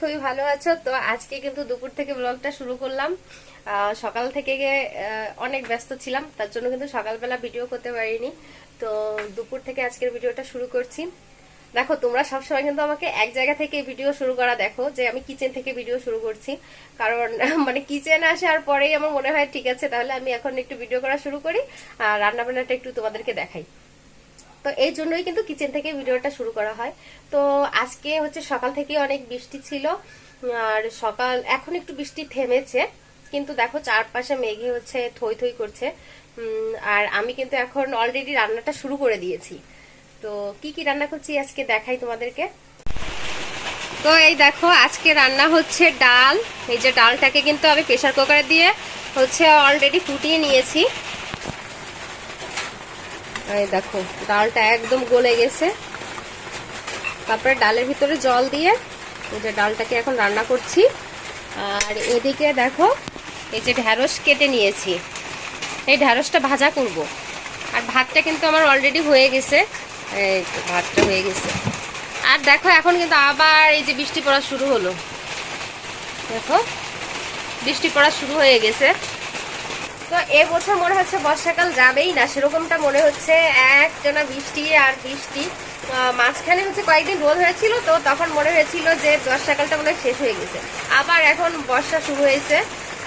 খুবই ভালো আছো। তো আজকে কিন্তু দুপুর থেকে ব্লগটা শুরু করলাম। সকাল থেকে অনেক ব্যস্ত ছিলাম, তার জন্য কিন্তু সকালবেলা ভিডিও করতে পারিনি। তো দুপুর থেকে আজকের ভিডিওটা শুরু করছি। দেখো, তোমরা সবসময় কিন্তু আমাকে এক জায়গা থেকে ভিডিও শুরু করা দেখো, যে আমি কিচেন থেকে ভিডিও শুরু করছি। কারণ মানে কিচেন আসার পরেই আমার মনে হয়, ঠিক আছে, তাহলে আমি এখন একটু ভিডিও করা শুরু করি, আর রান্না বান্নাটা একটু তোমাদেরকে দেখাই। তো এই জন্যই কিন্তু কিচেন থেকে ভিডিওটা শুরু করা হয়। তো আজকে হচ্ছে সকাল থেকে অনেক বৃষ্টি ছিল, আর সকাল, এখন একটু বৃষ্টি থেমেছে, কিন্তু দেখো চারপাশে মেঘে হচ্ছে থই থই করছে। আর আমি কিন্তু এখন অলরেডি রান্নাটা শুরু করে দিয়েছি। তো কি কি রান্না করছি আজকে দেখাই তোমাদেরকে। তো এই দেখো, আজকে রান্না হচ্ছে ডাল। এই যে ডালটাকে কিন্তু আমি প্রেশার কুকারে দিয়ে হচ্ছে অলরেডি ফুটিয়ে নিয়েছি। এই দেখো, ডালটা একদম গলে গেছে। তারপরে ডালের ভিতরে জল দিয়ে এই যে ডালটাকে এখন রান্না করছি। আর এদিকে দেখো, এই যে ঢ্যাঁড়স কেটে নিয়েছি। এই ঢ্যাঁড়সটা ভাজা করব। আর ভাতটা কিন্তু আমার অলরেডি হয়ে গেছে। এই ভাতটা হয়ে গেছে। আর দেখো, এখন কিন্তু আবার এই যে বৃষ্টি পড়া শুরু হলো। দেখো, বৃষ্টি পড়া শুরু হয়ে গেছে। তো এবছর মনে হচ্ছে বর্ষাকাল যাবেই না, সেরকমটা মনে হচ্ছে একটানা বৃষ্টি আর বৃষ্টি। মাঝখানে হচ্ছে কয়েকদিন রোদ হয়েছিল তো, তখন মনে হয়েছিল যে বর্ষাকালটা মনে শেষ হয়ে গেছে। আবার এখন বর্ষা শুরু হয়েছে,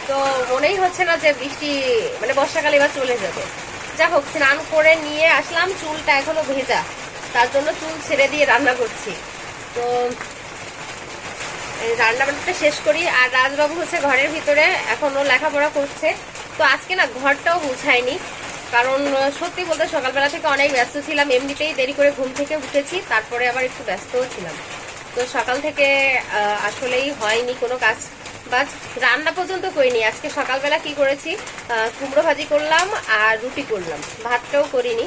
তো মনেই হচ্ছে না যে বৃষ্টি মানে বর্ষাকাল এবার চলে যাবে। যা হোক, স্নান করে নিয়ে আসলাম, চুলটা এখনও ভেজা। তার জন্য চুল ছেড়ে দিয়ে রান্না করছি। তো রান্না বান্নাটা শেষ করি, আর রাজবাবু হচ্ছে ঘরের ভিতরে এখনও লেখাপড়া করছে। তো আজকে না ঘরটাও গুছায়নি কারণ সত্যি বলতে সকালবেলা থেকে অনেক ব্যস্ত ছিলাম, এমনিতেই দেরি করে ঘুম থেকে উঠেছি, তারপরে আবার একটু ব্যস্তও ছিলাম। তো সকাল থেকে আসলেই হয়নি কোনো কাজ বাজ। রান্না পর্যন্ত করিনি। আজকে সকালবেলা কি করেছি? কুমড়ো ভাজি করলাম আর রুটি করলাম। ভাতটাও করিনি।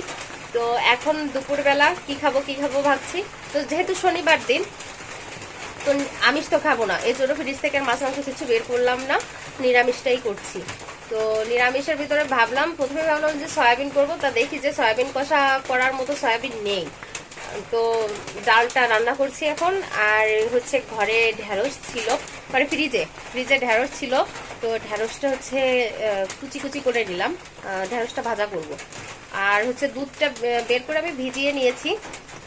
তো এখন দুপুরবেলা কি খাব কি খাব ভাবছি। তো যেহেতু শনিবার দিন, তো আমিষ তো খাব না। এর জন্য ফ্রিজ থেকে মাছ, মাংস কিছু বের করলাম না। নিরামিষটাই করছি। তো নিরামিষের ভিতরে ভাবলাম, প্রথমে ভাবলাম যে সয়াবিন করব, তা দেখি যে সয়াবিন কষা করার মতো সয়াবিন নেই। তো ডালটা রান্না করছি এখন, আর হচ্ছে ঘরে ঢ্যাঁড়স ছিল মানে ফ্রিজে ফ্রিজে ঢ্যাঁড়স ছিল, তো ঢ্যাঁড়সটা হচ্ছে কুচি কুচি করে নিলাম ঢ্যাঁড়সটা ভাজা করব। আর হচ্ছে দুধটা বের করে আমি ভিজিয়ে নিয়েছি,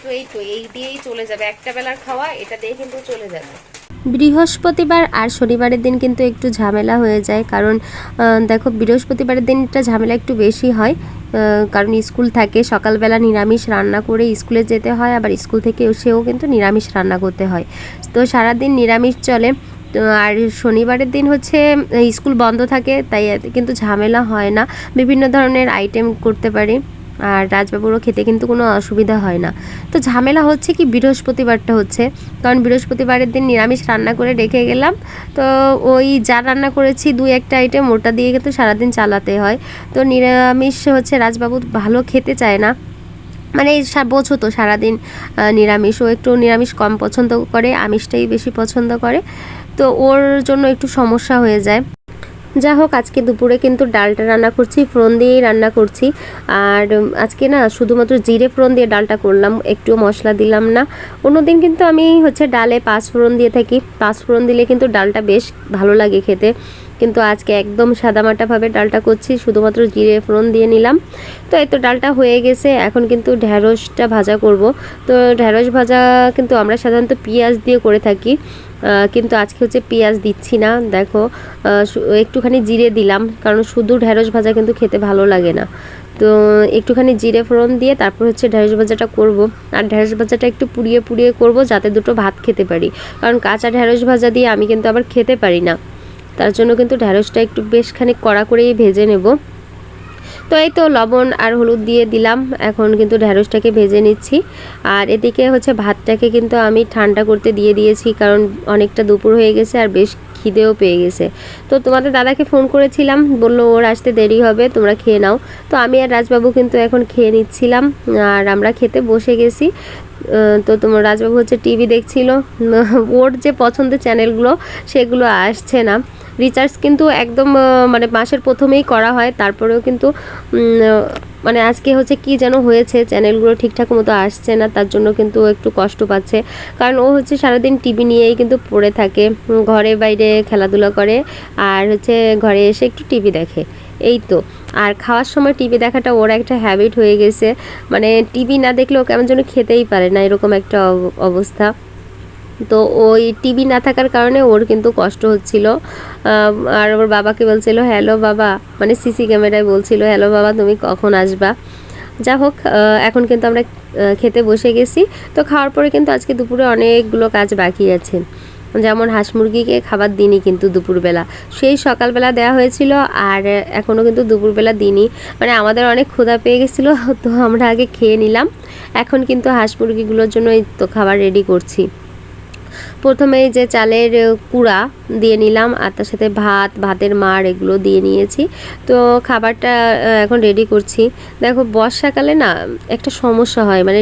তো এই তো, এই দিয়েই চলে যাবে। একটা বেলার খাওয়া, এটা দিয়ে কিন্তু চলে যাবে। বৃহস্পতিবার আর শনিবারের দিন কিন্তু একটু ঝামেলা হয়ে যায়। কারণ দেখো বৃহস্পতিবারের দিনটা ঝামেলা একটু বেশি হয়। কারণ স্কুল থাকে, সকালবেলা নিরামিষ রান্না করে স্কুলে যেতে হয়, আবার স্কুল থেকে এসেও কিন্তু নিরামিষ রান্না করতে হয়। তো সারাদিন নিরামিষ চলে। আর শনিবারের দিন হচ্ছে স্কুল বন্ধ থাকে, তাই কিন্তু ঝামেলা হয় না। বিভিন্ন ধরনের আইটেম করতে পারি। আর রাজবাবুরও খেতে কিন্তু কোনো অসুবিধা হয় না। তো ঝামেলা হচ্ছে কি, বৃহস্পতিবারটা হচ্ছে। কারণ বৃহস্পতিবারের দিন নিরামিষ রান্না করে রেখে গেলাম। তো ওই যা রান্না করেছি, দুই একটা আইটেম ওটা দিয়ে কিন্তু সারাদিন চালাতে হয়। তো নিরামিষ হচ্ছে, রাজবাবু ভালো খেতে চায় না। মানে বোঝো তো সারাদিন নিরামিষ। ও একটু নিরামিষ কম পছন্দ করে, আমিষটাই বেশি পছন্দ করে। তো ওর জন্য একটু সমস্যা হয়ে যায়। যা হোক, আজকে দুপুরে কিন্তু ডালটা রান্না করছি, ফোড়ন দিয়েই রান্না করছি। আর আজকে না শুধুমাত্র জিরে ফোড়ন দিয়ে ডালটা করলাম একটু মশলা দিলাম না। অন্যদিন কিন্তু আমি হচ্ছে ডালে পাঁচ ফোড়ন দিয়ে থাকি। পাঁচ ফোড়ন দিলে কিন্তু ডালটা বেশ ভালো লাগে খেতে। কিন্তু আজকে একদম সাদামাটাভাবে ডালটা করছি, শুধুমাত্র জিরে ফোড়ন দিয়ে নিলাম। তো এই তো ডালটা হয়ে গেছে, এখন কিন্তু ঢ্যাঁড়সটা ভাজা করব। তো ঢ্যাঁড়স ভাজা কিন্তু আমরা সাধারণত পেঁয়াজ দিয়ে করে থাকি। কিন্তু আজকে হচ্ছে পেঁয়াজ দিচ্ছি না, দেখো একটুখানি জিরে দিলাম, কারণ শুধু ঢ্যাঁড়স ভাজা কিন্তু খেতে ভালো লাগে না। তো একটুখানি জিরে ফোড়ন দিয়ে তারপর হচ্ছে ঢ্যাঁড়স ভাজাটা করব। আর ঢ্যাঁড়স ভাজাটা একটু পুড়িয়ে পুড়িয়ে করব যাতে দুটো ভাত খেতে পারি। কারণ কাঁচা ঢ্যাঁড়স ভাজা দিয়ে আমি কিন্তু আবার খেতে পারি না। তার জন্য কিন্তু ঢ্যাঁড়সটা একটু বেশ খানিক কড়া করেই ভেজে নেব। তো এই তো লবণ আর হলুদ দিয়ে দিলাম। এখন কিন্তু ঢ্যাঁড়সটাকে ভেজে নিচ্ছি। আর এদিকে হচ্ছে ভাতটাকে কিন্তু আমি ঠান্ডা করতে দিয়ে দিয়েছি, কারণ অনেকটা দুপুর হয়ে গেছে আর বেশ খিদেও পেয়ে গেছে। তো তোমাদের দাদাকে ফোন করেছিলাম, বলল ওর আসতে দেরি হবে, তোমরা খেয়ে নাও। তো আমি আর রাজবাবু কিন্তু এখন খেয়ে নিচ্ছিলাম, আর আমরা খেতে বসে গেছি। তো তোমার রাজবাবু হচ্ছে টিভি দেখছিল ওর যে পছন্দের চ্যানেলগুলো, সেগুলো আসছে না। রিচার্জ কিন্তু একদম মানে মাসের প্রথমেই করা হয়, তারপরেও কিন্তু মানে আজকে হচ্ছে কি যেন হয়েছে চ্যানেলগুলো ঠিকঠাক মতো আসছে না, তার জন্য কিন্তু একটু কষ্ট পাচ্ছে। কারণ ও হচ্ছে সারাদিন টিভি নিয়েই কিন্তু পড়ে থাকে ঘরে বাইরে খেলাধুলা করে, আর হচ্ছে ঘরে এসে একটু টিভি দেখে, এই তো। আর খাওয়ার সময় টিভি দেখাটা ওর একটা হ্যাবিট হয়ে গেছে মানে টিভি না দেখলে ও কেমন যেন খেতেই পারে না, এরকম একটা অব- অবস্থা। তো ওই টিভি না থাকার কারণে ওর কিন্তু কষ্ট হচ্ছিল। আর ওর বাবাকে বলছিল হ্যালো বাবা। মানে সিসি ক্যামেরায় বলছিল হ্যালো বাবা, তুমি কখন আসবা? যা হোক এখন কিন্তু আমরা খেতে বসে গেছি। তো খাওয়ার পরে কিন্তু আজকে দুপুরে অনেকগুলো কাজ বাকি আছে। যেমন হাঁস মুরগিকে খাবার দিনই কিন্তু দুপুরবেলা। সেই সকালবেলা দেওয়া হয়েছিল, আর এখনও কিন্তু দুপুরবেলা দিনই মানে আমাদের অনেক ক্ষুধা পেয়ে গেছিল, তো আমরা আগে খেয়ে নিলাম। এখন কিন্তু হাঁস মুরগিগুলোর জন্য তো খাবার রেডি করছি। প্রথমে এই যে চালের কুড়া দিয়ে নিলাম আর তার সাথে ভাত, ভাতের মার এগুলো দিয়ে নিয়েছি। তো খাবারটা এখন রেডি করছি। দেখো, বর্ষাকালে না একটা সমস্যা হয় মানে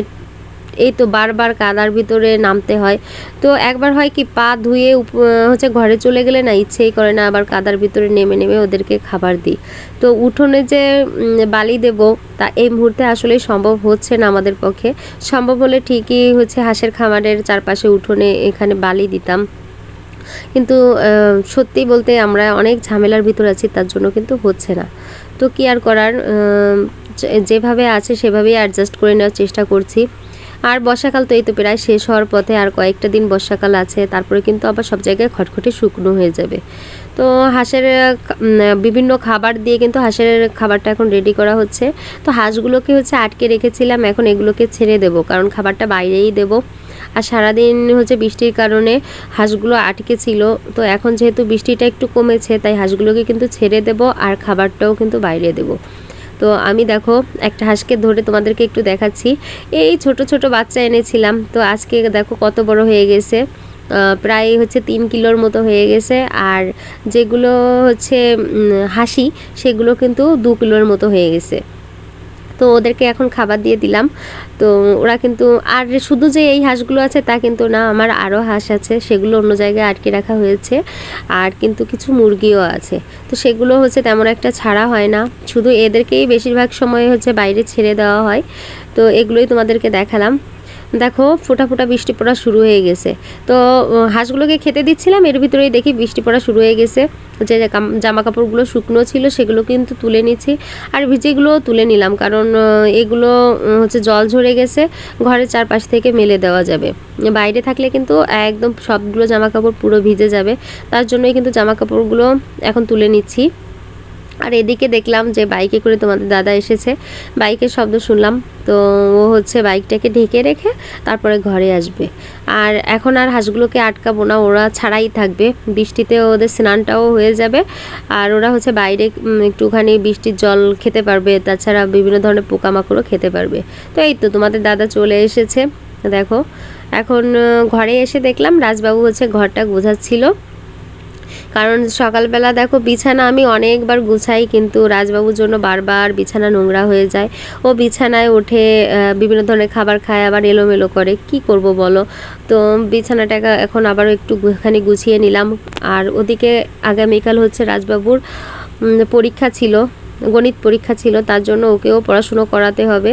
এই তো বারবার কাদার ভিতরে নামতে হয়। তো একবার হয় কি পা ধুয়ে হচ্ছে ঘরে চলে গেলে না ইচ্ছেই করে না, আবার কাদার ভিতরে নেমে নেমে ওদেরকে খাবার দিই। তো উঠোনে যে বালি দেব, তা এই মুহূর্তে আসলে সম্ভব হচ্ছে না আমাদের পক্ষে। সম্ভব হলে ঠিকই হচ্ছে হাঁসের খামারের চারপাশে উঠোনে এখানে বালি দিতাম। কিন্তু সত্যি বলতে আমরা অনেক ঝামেলার ভিতর আছি, তার জন্য কিন্তু হচ্ছে না। তো কি আর করার যেভাবে আছে সেভাবেই অ্যাডজাস্ট করে নেওয়ার চেষ্টা করছি। আর বর্ষাকাল তো এই তো প্রায় শেষ হওয়ার পথে আর কয়েকটা দিন বর্ষাকাল আছে, তারপরে কিন্তু আবার সব জায়গায় খটখটে শুকনো হয়ে যাবে। তো হাঁসের বিভিন্ন খাবার দিয়ে কিন্তু হাঁসের খাবারটা এখন রেডি করা হচ্ছে। তো হাঁসগুলোকে হচ্ছে আটকে রেখেছিলাম, এখন এগুলোকে ছেড়ে দেবো, কারণ খাবারটা বাইরেই দেবো। আর সারাদিন হচ্ছে বৃষ্টির কারণে হাঁসগুলো আটকে ছিল, তো এখন যেহেতু বৃষ্টিটা একটু কমেছে, তাই হাঁসগুলোকে কিন্তু ছেড়ে দেবো আর খাবারটাও কিন্তু বাইরে দেবো। তো আমি দেখো একটা হাঁসকে ধরে তোমাদেরকে একটু দেখাচ্ছি। এই ছোট ছোট বাচ্চা এনেছিলাম। তো আজকে দেখো কত বড় হয়ে গেছে। প্রায় হচ্ছে তিন কিলোর মতো হয়ে গেছে। আর যেগুলো হচ্ছে হাসি, সেগুলো কিন্তু দু কিলোর মতো হয়ে গেছে। তো ওদেরকে এখন খাবার দিয়ে দিলাম। তো ওরা কিন্তু, আর শুধু যে এই হাঁসগুলো আছে তা কিন্তু না, আমার আরও হাঁস আছে, সেগুলো অন্য জায়গায় আটকে রাখা হয়েছে। আর কিন্তু কিছু মুরগিও আছে। তো সেগুলো হচ্ছে তেমন একটা ছাড়া হয় না। শুধু এদেরকেই বেশিরভাগ সময় হচ্ছে বাইরে ছেড়ে দেওয়া হয়। তো এগুলোই তোমাদেরকে দেখালাম। দেখো ফোটা ফোটা বৃষ্টি পড়া শুরু হয়ে গেছে। তো হাঁসগুলোকে খেতে দিচ্ছিলাম, এর ভিতরেই দেখি বৃষ্টি পড়া শুরু হয়ে গেছে। যে জামা কাপড়গুলো শুকনো ছিল সেগুলো কিন্তু তুলে নিচ্ছি। আর ভিজেগুলোও তুলে নিলাম কারণ এগুলো হচ্ছে জল ঝরে গেছে, ঘরের চারপাশ থেকে মেলে দেওয়া যাবে। বাইরে থাকলে কিন্তু একদম সবগুলো জামা কাপড় পুরো ভিজে যাবে। তার জন্যই কিন্তু জামা কাপড়গুলো এখন তুলে নিচ্ছি। আর এদিকে দেখলাম যে বাইকে করে তোমাদের দাদা এসেছে। বাইকের শব্দ শুনলাম, তো ও হচ্ছে বাইকটাকে ঢেকে রেখে তারপরে ঘরে আসবে। আর এখন আর হাঁসগুলোকে আটকাবো না, ওরা ছাড়াই থাকবে। বৃষ্টিতে ওদের স্নানটাও হয়ে যাবে। আর ওরা হচ্ছে বাইরে একটুখানি বৃষ্টির জল খেতে পারবে, তাছাড়া বিভিন্ন ধরনের পোকামাকড়ও খেতে পারবে। তো এই তো তোমাদের দাদা চলে এসেছে, দেখো। এখন ঘরে এসে দেখলাম রাজবাবু হচ্ছে ঘরটা গোছাচ্ছিল। কারণ সকালবেলা দেখো বিছানা আমি অনেকবার গুছাই কিন্তু রাজবাবুর জন্য বারবার বিছানা নোংরা হয়ে যায়। ও বিছানায় আহ, বিভিন্ন ধরনের খাবার খায় আবার এলোমেলো করে। কি করব বলো? তো বিছানাটাকে এখন আবারও একটু খানি গুছিয়ে নিলাম। আর ওদিকে আগামীকাল হচ্ছে রাজবাবুর পরীক্ষা ছিল গণিত পরীক্ষা ছিল তার জন্য ওকেও পড়াশুনো করাতে হবে।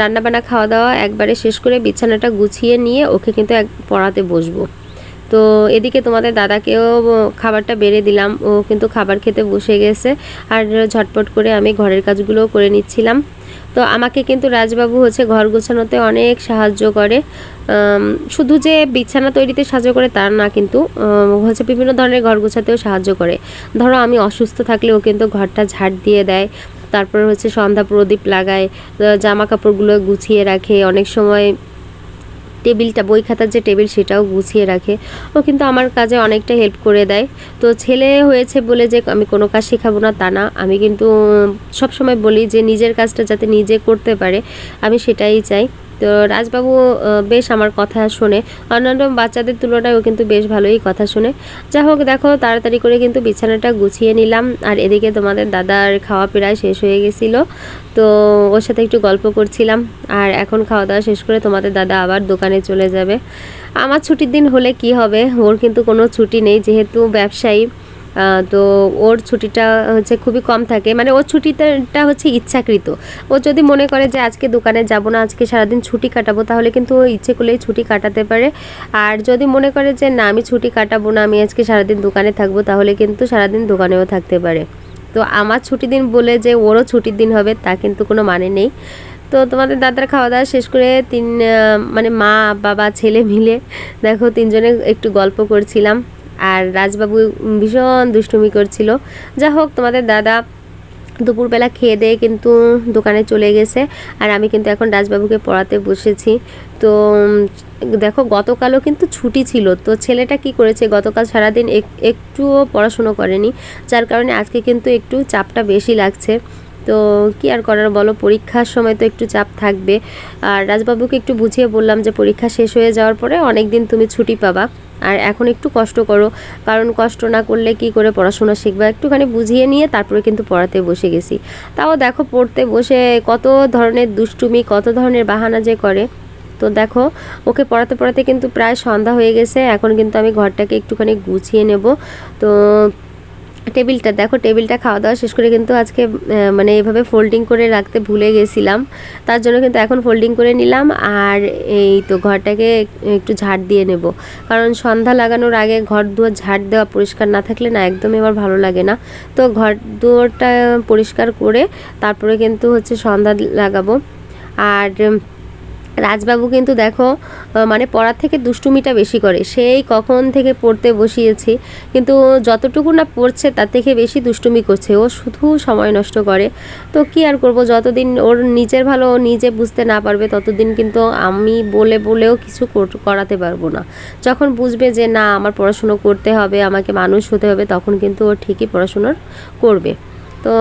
রান্নাবান্না খাওয়া দাওয়া একবারে শেষ করে বিছানাটা গুছিয়ে নিয়ে ওকে কিন্তু এক পড়াতে বসবো। তো এদিকে তোমাদের দাদাকেও খাবারটা বেড়ে দিলাম। ও কিন্তু খাবার খেতে বসে গেছে আর ঝটপট করে আমি ঘরের কাজগুলোও করে নিচ্ছিলাম। তো আমাকে কিন্তু রাজবাবু হচ্ছে ঘর গোছানোতে অনেক সাহায্য করে। শুধু যে বিছানা তৈরিতে সাহায্য করে তার না কিন্তু হচ্ছে বিভিন্ন ধরনের ঘর গোছাতেও সাহায্য করে। ধরো আমি অসুস্থ থাকলে ও কিন্তু ঘরটা ঝাড় দিয়ে দেয়, তারপর হচ্ছে সন্ধ্যা প্রদীপ লাগায় জামা কাপড়গুলো গুছিয়ে রাখে, অনেক সময় টেবিলটা, বই খাতার যে টেবিল সেটাও গুছিয়ে রাখে। ও কিন্তু আমার কাজে অনেকটা হেল্প করে দেয়। তো ছেলে হয়েছে বলে যে, আমি কোনো কাজ শেখাবো না, তা না। আমি কিন্তু, সবসময় বলি যে, নিজের কাজটা যাতে নিজে করতে পারে, আমি সেটাই চাই। তো রাজবাবু বেশ আমার কথা শোনে, অন্যান্য বাচ্চাদের তুলনায় ও কিন্তু বেশ ভালোই কথা শোনে। যা হোক, দেখো, তাড়াতাড়ি করে কিন্তু বিছানাটা গুছিয়ে নিলাম। আর এদিকে তোমাদের দাদার খাওয়া প্রায় শেষ হয়ে গেছিল। তো ওর সাথে একটু গল্প করছিলাম। আর এখন খাওয়া দাওয়া শেষ করে তোমাদের দাদা আবার দোকানে চলে যাবে। আমার ছুটির দিন হলে কি হবে? ওর কিন্তু কোনো ছুটি নেই, যেহেতু ব্যবসায়ী। তো ওর ছুটিটা হচ্ছে খুবই কম থাকে। মানে ওর ছুটিটা হচ্ছে ইচ্ছাকৃত। ও যদি মনে করে যে আজকে দোকানে যাব না, আজকে সারাদিন ছুটি কাটাবো, তাহলে কিন্তু ও ইচ্ছে করলেই ছুটি কাটাতে পারে। আর যদি মনে করে যে না, আমি ছুটি কাটাবো না, আমি আজকে সারাদিন দোকানে থাকব, তাহলে কিন্তু সারাদিন দোকানেও থাকতে পারে। তো আমার ছুটি দিন বলে যে ওরও ছুটির দিন হবে, তা কিন্তু কোনো মানে নেই। তো তোমাদের দাদার খাওয়া দাওয়া শেষ করে তিন মানে মা, বাবা, ছেলে মিলে দেখো তিনজনে একটু গল্প করছিলাম। আর রাজবাবু ভীষণ দুষ্টুমি করছিল। যা হোক, তোমাদের দাদা দুপুরবেলা খেয়ে দিয়ে কিন্তু দোকানে চলে গেছে আর আমি কিন্তু এখন রাজবাবুকে পড়াতে বসেছি। তো দেখো, গতকালও কিন্তু ছুটি ছিল। তো ছেলেটা কি করেছে, গতকাল সারাদিন এক- একটুও পড়াশুনো করেনি। যার কারণে আজকে কিন্তু একটু চাপটা বেশি লাগছে। তো, কি আর করার বলো, পরীক্ষার সময় তো একটু চাপ থাকবে। আর রাজবাবুকে একটু বুঝিয়ে বললাম যে, পরীক্ষা শেষ হয়ে যাওয়ার পরে অনেক দিন তুমি ছুটি পাবা। আর এখন একটু কষ্ট করো। কারণ কষ্ট না করলে কি করে পড়াশোনা শিখবে? একটুখানি বুঝিয়ে নিয়ে তারপরে কিন্তু পড়াতে বসে গেছি। তাও দেখো পড়তে বসে কত ধরনের দুষ্টুমি, কত ধরনের বাহানা যে করে। তো দেখো, ওকে পড়াতে পড়াতে কিন্তু প্রায় সন্ধ্যা হয়ে গেছে। এখন কিন্তু আমি ঘরটাকে একটুখানি গুছিয়ে নেব। তো টেবিলটা, দেখো টেবিলটা খাওয়া দাওয়া শেষ করে কিন্তু আজকে মানে এভাবে ফোল্ডিং করে রাখতে ভুলে গেছিলাম। তার জন্য কিন্তু এখন ফোল্ডিং করে নিলাম আর এই তো ঘরটাকে একটু ঝাড় দিয়ে নেব। কারণ সন্ধ্যা লাগানোর আগে ঘর দুয়ার ঝাড় দেওয়া পরিষ্কার না থাকলে না একদমই আমার ভালো লাগে না। তো ঘর দুয়ারটা পরিষ্কার করে তারপরে কিন্তু হচ্ছে সন্ধ্যা লাগাবো। আর রাজবাবু কিন্তু দেখো মানে পড়ার থেকে দুষ্টুমিটা বেশি করে। সেই কখন থেকে পড়তে বসিয়েছি, কিন্তু যতটুকু না পড়ছে তার থেকে বেশি দুষ্টুমি করছে। ও শুধু সময় নষ্ট করে। তো কি আর করব, যতদিন ওর নিজের ভালো ও নিজে বুঝতে না পারবে, ততদিন কিন্তু আমি বলে বলেও কিছু কর- করাতে পারব না। যখন বুঝবে যে না, আমার পড়াশুনো করতে হবে, আমাকে মানুষ হতে হবে, তখন কিন্তু ও ঠিকই পড়াশুনোর করবে। তো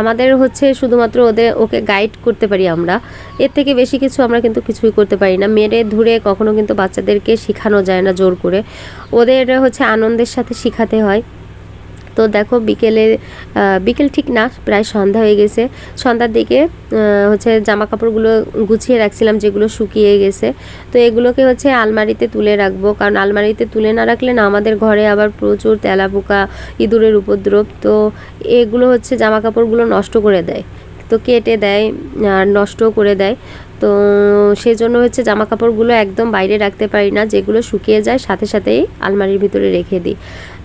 আমাদের হচ্ছে শুধুমাত্র ওদের, ওকে গাইড করতে পারি আমরা। এর থেকে বেশি কিছু আমরা কিন্তু কিছুই করতে পারি না। মেরে ধরে কখনো কিন্তু বাচ্চাদেরকে শেখানো যায় না জোর করে। ওদের হচ্ছে আনন্দের সাথে শেখাতে হয়। তো দেখো বিকেলে বিকেল ঠিক না, প্রায় সন্ধ্যা হয়ে গেছে। সন্ধ্যার দিকে হচ্ছে জামা কাপড়গুলো গুছিয়ে রাখছিলাম, যেগুলো শুকিয়ে গেছে। তো এগুলোকে হচ্ছে আলমারিতে তুলে রাখব, কারণ আলমারিতে তুলে না রাখলে না আমাদের ঘরে আবার প্রচুর তেলাপোকা, ইঁদুরের উপদ্রব। তো এগুলো হচ্ছে জামা কাপড়গুলো নষ্ট করে দেয়। তো কেটে দেয়, আর নষ্টও করে দেয়। তো সেই জন্য হচ্ছে জামা কাপড়গুলো একদম বাইরে রাখতে পারি না, যেগুলো শুকিয়ে যায় সাথে সাথেই আলমারির ভিতরে রেখে দিই।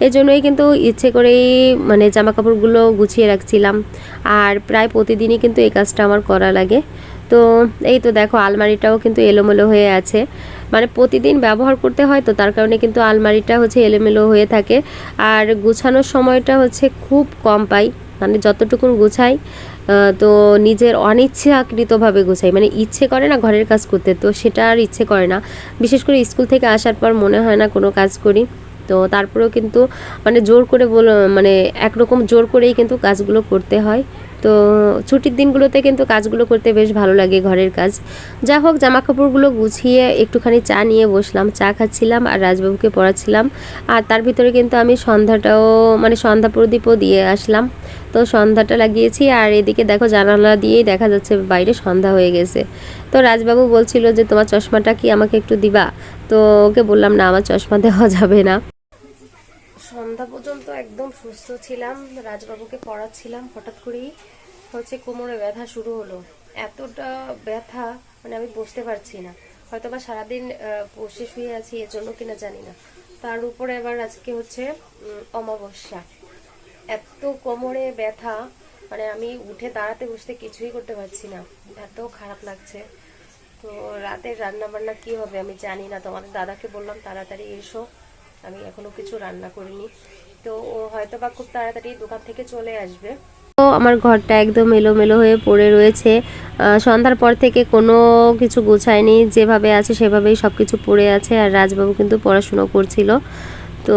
এই জন্যই কিন্তু ইচ্ছে করেই মানে জামা কাপড়গুলো গুছিয়ে রাখছিলাম। আর প্রায় প্রতিদিনই কিন্তু এই কাজটা আমার করা লাগে। তো এই তো দেখো আলমারিটাও কিন্তু এলোমেলো হয়ে আছে। মানে প্রতিদিন ব্যবহার করতে হয় তো তার কারণে কিন্তু আলমারিটা হচ্ছে এলোমেলো হয়ে থাকে। আর গুছানোর সময়টা হচ্ছে খুব কম পাই। মানে যতটুকুন গুছাই তো নিজের অনিচ্ছাকৃতভাবে গোছাই। মানে ইচ্ছে করে না ঘরের কাজ করতে, তো সেটা আর ইচ্ছে করে না। বিশেষ করে স্কুল থেকে আসার পর মনে হয় না কোনো কাজ করি। তো তারপরেও কিন্তু মানে জোর করে বল মানে একরকম জোর করেই কিন্তু কাজগুলো করতে হয়। তো ছুটির দিনগুলোতে কিন্তু কাজগুলো করতে বেশ ভালো লাগে ঘরের কাজ। যা হোক জামা কাপড়গুলো গুছিয়ে একটুখানি চা নিয়ে বসলাম, চা খাচ্ছিলাম আর রাজবাবুকে পড়াচ্ছিলাম। আর তার ভিতরে কিন্তু আমি সন্ধ্যাটাও মানে সন্ধ্যা প্রদীপও দিয়ে আসলাম। তো সন্ধ্যাটা লাগিয়েছি আর এদিকে দেখো জানালা দিয়েই দেখা যাচ্ছে বাইরে সন্ধ্যা হয়ে গেছে। তো রাজবাবু বলছিল যে, তোমার চশমাটা কি আমাকে একটু দিবা? তো ওকে বললাম, না, আমার চশমা দেওয়া যাবে না। সন্ধ্যা পর্যন্ত একদম সুস্থ ছিলাম, রাজবাবুকে পড়াচ্ছিলাম হঠাৎ করেই। হচ্ছে কোমরে ব্যথা শুরু হলো। এতটা ব্যথা মানে আমি বসতে পারছি না। হয়তো বা সারাদিন বসে শুয়ে আছি এর জন্য কিনা জানি না। তার উপরে আবার আজকে হচ্ছে অমাবস্যা। এত কোমরে ব্যথা মানে আমি উঠে দাঁড়াতে বসতে কিছুই করতে পারছি না। এত খারাপ লাগছে। তো রাতের রান্না বান্না কি হবে আমি জানি না। তোমাদের দাদাকে বললাম, তাড়াতাড়ি এসো। আমি এখনও কিছু রান্না করিনি। তো ও হয়তো বা খুব তাড়াতাড়ি দোকান থেকে চলে আসবে। আমার ঘরটা একদম এলোমেলো হয়ে পড়ে রয়েছে। সন্ধ্যার পর থেকে কোনো কিছু গোছায়নি। যেভাবে আছে সেভাবেই সব কিছু পড়ে আছে আর রাজবাবু কিন্তু পড়াশুনো করছিল। তো,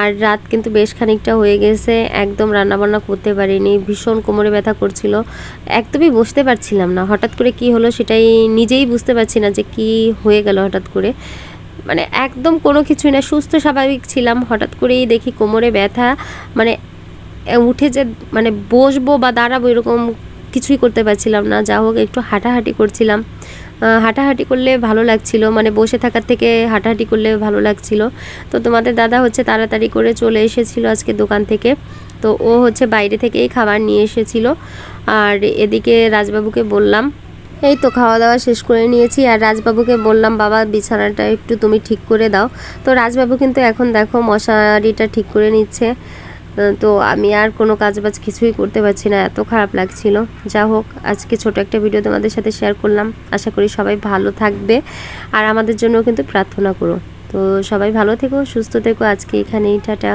আর রাত কিন্তু বেশ খানিকটা হয়ে গেছে। একদম রান্নাবান্না করতে পারিনি। ভীষণ কোমরে ব্যথা করছিল। একদমই বসতে পারছিলাম না। হঠাৎ করে কি হলো সেটাই নিজেই বুঝতে পারছি না যে কি হয়ে গেল হঠাৎ করে। মানে একদম কোনো কিছুই না। সুস্থ স্বাভাবিক ছিলাম। হঠাৎ করেই দেখি কোমরে ব্যথা। মানে উঠে যে মানে বসবো বা দাঁড়াবো এরকম কিছুই করতে পারছিলাম না। যা হোক, একটু হাঁটাহাঁটি করছিলাম। হাঁটাহাঁটি করলে ভালো লাগছিল। মানে বসে থাকার থেকে হাঁটাহাঁটি করলে ভালো লাগছিল। তো তোমাদের দাদা হচ্ছে তাড়াতাড়ি করে চলে এসেছিল আজকে দোকান থেকে। তো ও হচ্ছে বাইরে থেকেই খাবার নিয়ে এসেছিল। আর এদিকে রাজবাবুকে বললাম, এই তো খাওয়া দাওয়া শেষ করে নিয়েছি। আর রাজবাবুকে বললাম, বাবা, বিছানাটা একটু তুমি ঠিক করে দাও। তো রাজবাবু কিন্তু এখন দেখো মশারিটা ঠিক করে নিচ্ছে। তো আমি আর কোনো কাজ বাজ কিছুই করতে পারছি না, এত খারাপ লাগছিল। যা হোক, আজকে ছোট একটা ভিডিও তোমাদের সাথে শেয়ার করলাম। আশা করি সবাই ভালো থাকবে আর আমাদের জন্য কিন্তু প্রার্থনা করো। তো সবাই ভালো থেকো, সুস্থ থেকো, আজকে এখানেই, টাটা।